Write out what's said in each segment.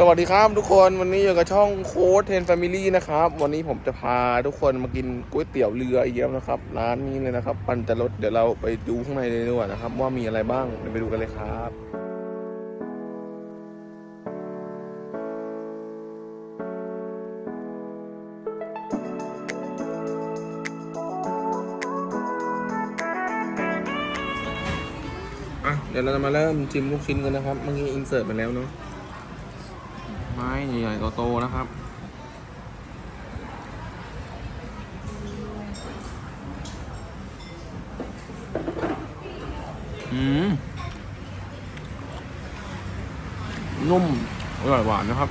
สวัสดีครับทุกคนวันนี้อยู่กับช่องโค้ดเทนแฟมิลี่นะครับ วันนี้ผมจะพาทุกคนมากินก๋วยเตี๋ยวเรืออีกแล้วนะครับ ร้านนี้เลยนะครับ ปันจะรสเดี๋ยวเราไปดูข้างในเลยดีกว่านะครับ ว่ามีอะไรบ้างเดี๋ยวไปดูกันเลยครับอะเดี๋ยวเราจะมาเริ่มชิมลูกชิ้นกันนะครับเมื่อกี้อินเสิร์ตไปแล้วเนาะ ไม้ใหญ่ๆโตๆนะครับ อืม นุ่ม อร่อยหวานนะครับ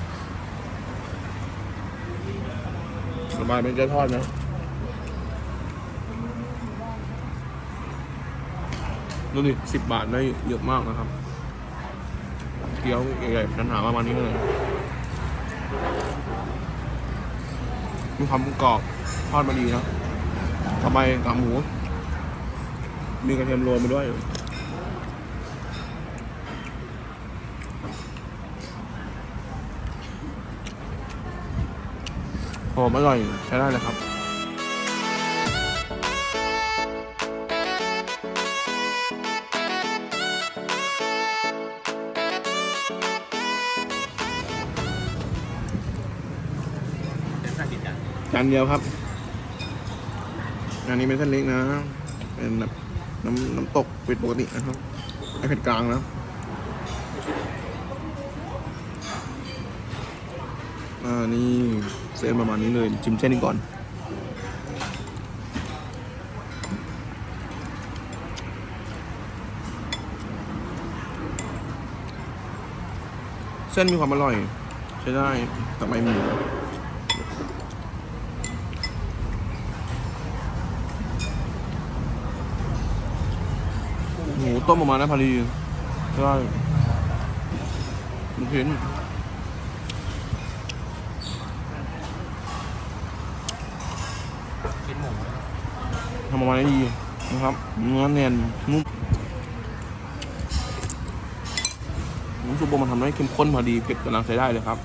สบายเป็นเจ้าทอดนะดูดิสิบบาทได้เยอะมากนะครับ เกี๊ยวใหญ่ๆปัญหาประมาณนี้เลย มีความกรอบทอดมาดีนะต่อไปกับหมู มีกระเทียมโรยมาด้วยหอมอร่อยใช้ได้เลยครับ จานเดียวครับ อันนี้เป็นเส้นเล็กนะ เป็นแบบน้ำน้ำตกเป็นปกตินะครับไม่เผ็ดกลางนะอ่านี่เส้นประมาณนี้เลยจิ้มเส้นนี้ก่อนเส้นมีความอร่อย ใช้ได้ต่อไปหมู ต้มออกมานะพอดีใช่ลูกชิ้นชิ้นทำออกมาได้ดีนะครับเนื้อเนียนนุ่มน้ำซุปมันทำให้เข้มข้นพอดีเผ็ดกำลังใช้ได้เลยครับ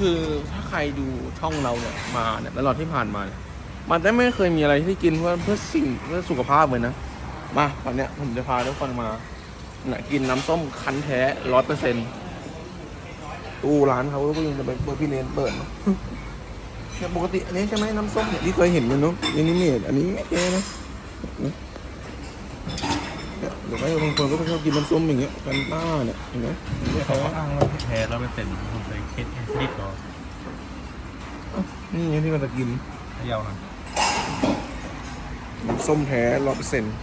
คือถ้าใครดูช่องเราเนี่ยมาเนี่ยตลอดที่ผ่านมาเนี่ยมันได้ไม่เคยมีอะไรที่กินเพื่อเพื่อสิ่งเพื่อสุขภาพเลยนะมาตอนเนี้ยผมจะพาทุกคนมาเนี่ยกินน้ำส้มคั้นแท้ร้อยเปอร์เซ็นต์ตู้ร้านเขาก็ยังจะเป็นเปิดพี่เลนเปิดเนี่ยปกติอันนี้ใช่ไหมน้ำส้มเนี่ยที่เคยเห็นมันเนาะอันนี้ไม่เห็นอันนี้ไม่เจนะเนี่ยเดี๋ยวไอ้บางคนก็ชอบกินน้ำส้มอย่างเงี้ยกันต้าเนี่ยเห็นไหมเนี่เขาเขาอ้างว่าแพ้แล้วเป็นผมไปคิดแอซิดก่อนี่ไงที่มันจะกินเขยาหน่อยน้ำส้มแท้ร้อยเปอร์เซ็นต์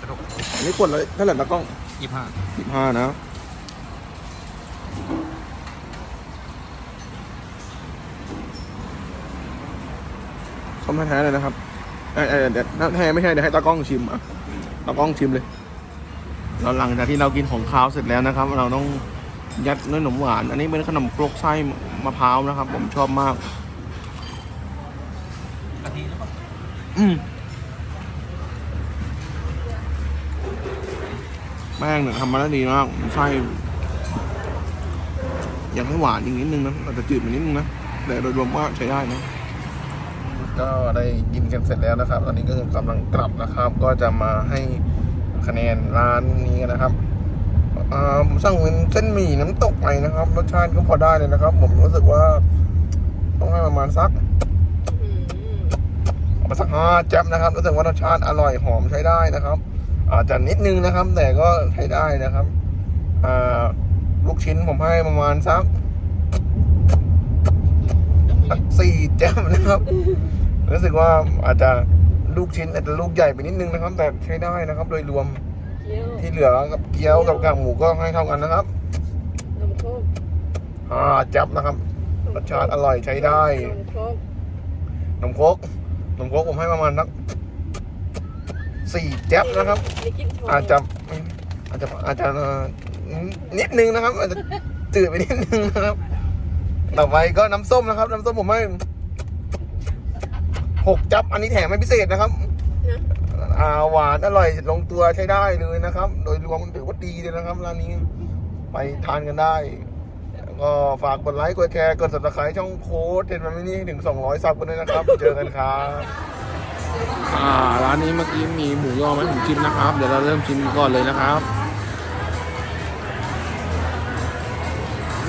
กระดกอันนี้ขวดลยเท่าไหร่ตากล้องยี่ห้าสิบห้านะส้มแท้ๆเลยนะครับ เอ้ยเอ้ยเดี๋ยวแทนไม่ใช่เดี๋ยวให้ตากล้องชิมอะตากล้องชิมเลยแล้วหลังจากที่เรากินของคาวเสร็จแล้วนะครับ เราต้องยัดด้วยขนมหวาน อันนี้เป็นขนมครกไส้มะพร้าวนะครับ ผมชอบมากกะทิแล้วก็อืมแป้งเนี่ยทำมาได้ดีมากไส้อยากให้หวานอีกนิดนึงนะอาจจะจืดไปนิดนึงนะแต่โดยรวมว่าใช้ได้นะ ก็ได้กินกันเสร็จแล้วนะครับ ตอนนี้ก็กำลังกลับนะครับ ก็จะมาให้คะแนนร้านนี้นะครับอ่าผมสั่งเป็นเส้นหมี่น้ำตกไปนะครับ รสชาติก็พอได้เลยนะครับ ผมรู้สึกว่า ต้องให้ประมาณสักมาสักห้าแจ๊บนะครับรู้สึกว่ารสชาติอร่อยหอมใช้ได้นะครับ อาจจะนิดนึงนะครับ แต่ก็ใช้ได้นะครับลูกชิ้นผมให้ประมาณสักสักสี่แจ๊บนะครับ รู้สึกว่าอาจจะลูกชิ้นอาจจะลูกใหญ่ไปนิดนึงนะครับ แต่ใช้ได้นะครับ โดยรวมเกี๊ยวที่เหลือกับเกี๊ยวกับกากหมูก็ให้เท่ากันนะครับนมโคกอ่าจับนะครับรสชาติอร่อยใช้ได้นมโคกนมโคกนมโคกผมให้ประมาณนักสี่แจ๊บนะครับมีกินโชว์อาจจะอาจจะอาจจะเอ่อนิดนึงนะครับ อาจจะจืดไปนิดนึงนะครับ ต่อไปก็น้ำส้มนะครับ น้ำส้มผมให้ หกจับอันนี้แถมไม่พิเศษนะครับอ่าหวานอร่อยลงตัวใช้ได้เลยนะครับ โดยรวมถือว่าดีเลยนะครับร้านนี้ไปทานกันได้แล้วก็ฝากกดไลค์กดแชร์กด subscribe ช่องโค้ดเทนมันมินี่ถึง 200 ซับกันด้วยนะครับ เจอกันครับอ่าร้านนี้เมื่อกี้มีหมูยอไหมผมชิมนะครับ เดี๋ยวเราเริ่มชิมก่อนเลยนะครับ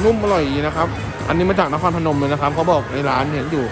นุ่มอร่อยดีนะครับ อันนี้มาจากนครพนมเลยนะครับเขาบอกในร้านเห็นอยู่